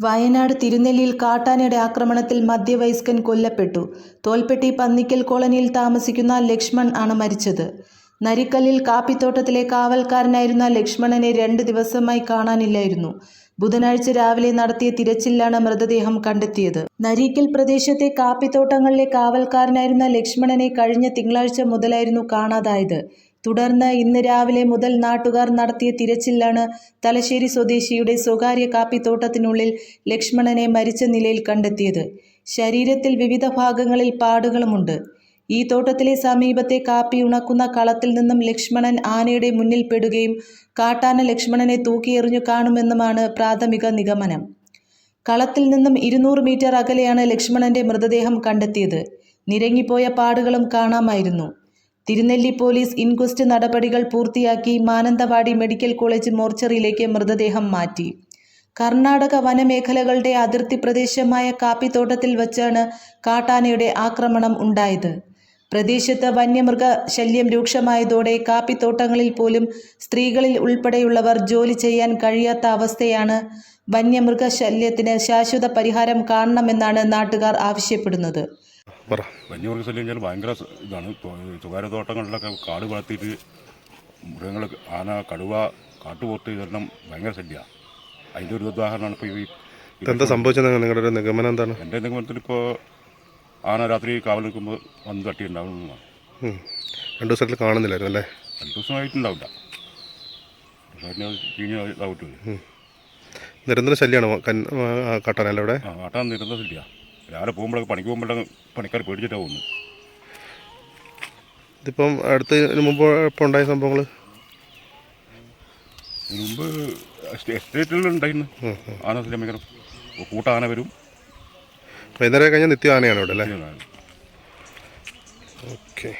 വയനാട് തിരുനെല്ലിയിൽ കാട്ടാനയുടെ ആക്രമണത്തിൽ മധ്യവയസ്കൻ കൊല്ലപ്പെട്ടു. തോൽപ്പെട്ടി പന്നിക്കൽ കോളനിയിൽ താമസിക്കുന്ന ലക്ഷ്മൺ ആണ് മരിച്ചത്. നരിക്കല്ലിൽ കാപ്പിത്തോട്ടത്തിലെ കാവൽക്കാരനായിരുന്ന ലക്ഷ്മണനെ രണ്ട് ദിവസമായി കാണാനില്ലായിരുന്നു. ബുധനാഴ്ച രാവിലെ നടത്തിയ തിരച്ചിലാണ് മൃതദേഹം കണ്ടെത്തിയത്. നരീക്കൽ പ്രദേശത്തെ കാപ്പിത്തോട്ടങ്ങളിലെ കാവൽക്കാരനായിരുന്ന ലക്ഷ്മണനെ കഴിഞ്ഞ തിങ്കളാഴ്ച മുതലായിരുന്നു കാണാതായത്. തുടർന്ന് ഇന്ന് രാവിലെ മുതൽ നാട്ടുകാർ നടത്തിയ തിരച്ചിലാണ് തലശ്ശേരി സ്വദേശിയുടെ സ്വകാര്യ കാപ്പിത്തോട്ടത്തിനുള്ളിൽ ലക്ഷ്മണനെ മരിച്ച നിലയിൽ കണ്ടെത്തിയത്. ശരീരത്തിൽ വിവിധ ഭാഗങ്ങളിൽ പാടുകളുമുണ്ട്. ഈ തോട്ടത്തിലെ സമീപത്തെ കാപ്പി ഉണക്കുന്ന കളത്തിൽ നിന്നും ലക്ഷ്മണൻ ആനയുടെ മുന്നിൽ പെടുകയും കാട്ടാന ലക്ഷ്മണനെ തൂക്കിയെറിഞ്ഞു കാണുമെന്നുമാണ് പ്രാഥമിക നിഗമനം. കളത്തിൽ നിന്നും ഇരുന്നൂറ് മീറ്റർ അകലെയാണ് ലക്ഷ്മണന്റെ മൃതദേഹം കണ്ടെത്തിയത്. നിരങ്ങിപ്പോയ പാടുകളും കാണാമായിരുന്നു. തിരുനെല്ലി പോലീസ് ഇൻക്വസ്റ്റ് നടപടികൾ പൂർത്തിയാക്കി മാനന്തവാടി മെഡിക്കൽ കോളേജ് മോർച്ചറിയിലേക്ക് മൃതദേഹം മാറ്റി. കർണാടക വനമേഖലകളുടെ അതിർത്തി പ്രദേശമായ കാപ്പിത്തോട്ടത്തിൽ വച്ചാണ് കാട്ടാനയുടെ ആക്രമണം ഉണ്ടായത്. പ്രദേശത്ത് വന്യമൃഗ ശല്യം രൂക്ഷമായതോടെ കാപ്പിത്തോട്ടങ്ങളിൽ പോലും സ്ത്രീകളിൽ ഉൾപ്പെടെയുള്ളവർ ജോലി ചെയ്യാൻ കഴിയാത്ത അവസ്ഥയാണ് വന്യമൃഗ ശല്യത്തിന് ശാശ്വത പരിഹാരം കാണണമെന്നാണ് നാട്ടുകാർ ആവശ്യപ്പെടുന്നത്. പറ. വന്യമൃഗ ശല്യം വെച്ചാൽ ഭയങ്കര ഇതാണ്. സ്വകാര്യ തോട്ടങ്ങളിലൊക്കെ കാട് വളർത്തിയിട്ട് മൃഗങ്ങൾ ആന കടുവ കാട്ടുപോത്ത് ഇതെല്ലാം ഭയങ്കര ശല്യമാണ് അതിന്റെ ഒരു ഉദാഹരണമാണ് ഇപ്പോൾ ഈ എന്താ സംഭവിച്ചത് നിങ്ങളുടെ ഒരു നിഗമനം എന്താണ്? എന്റെ നിഗമനത്തിൽ ഇപ്പോൾ ആന രാത്രി കാവൽ നിൽക്കുമ്പോൾ വന്ന് തട്ടിയിട്ടുണ്ടാവും രണ്ട് ദിവസത്തിൽ കാണുന്നില്ലായിരുന്നു അല്ലേ? രണ്ട് ദിവസമായിട്ടുണ്ടാവില്ല ദിവസമായിട്ട് ചീഞ്ഞ ഇതാവട്ടില്ല നിരന്തര ശല്യമാണ്? കാട്ടാനല്ലേ ഇവിടെ കാട്ടാൻ നിരന്തര ശല്യമാണ് രാവിലെ പോകുമ്പോഴൊക്കെ പണിക്ക് പോകുമ്പോഴൊക്കെ പണിക്കാർ പേടിച്ചിട്ടാണ് പോകുന്നത് ഇതിപ്പം അടുത്ത് മുമ്പ് ഇപ്പോൾ ഉണ്ടായ സംഭവങ്ങൾ? മുമ്പ് എസ്റ്റേ- എസ്റ്റേറ്റുകളിൽ ഉണ്ടായിരുന്നു. ആന ശ്രമിക്കണം. കൂട്ടാന വരും. വൈകുന്നേരം കഴിഞ്ഞാൽ നിത്യ ആനയാണ് ഇവിടെ അല്ലേ? ഓക്കെ.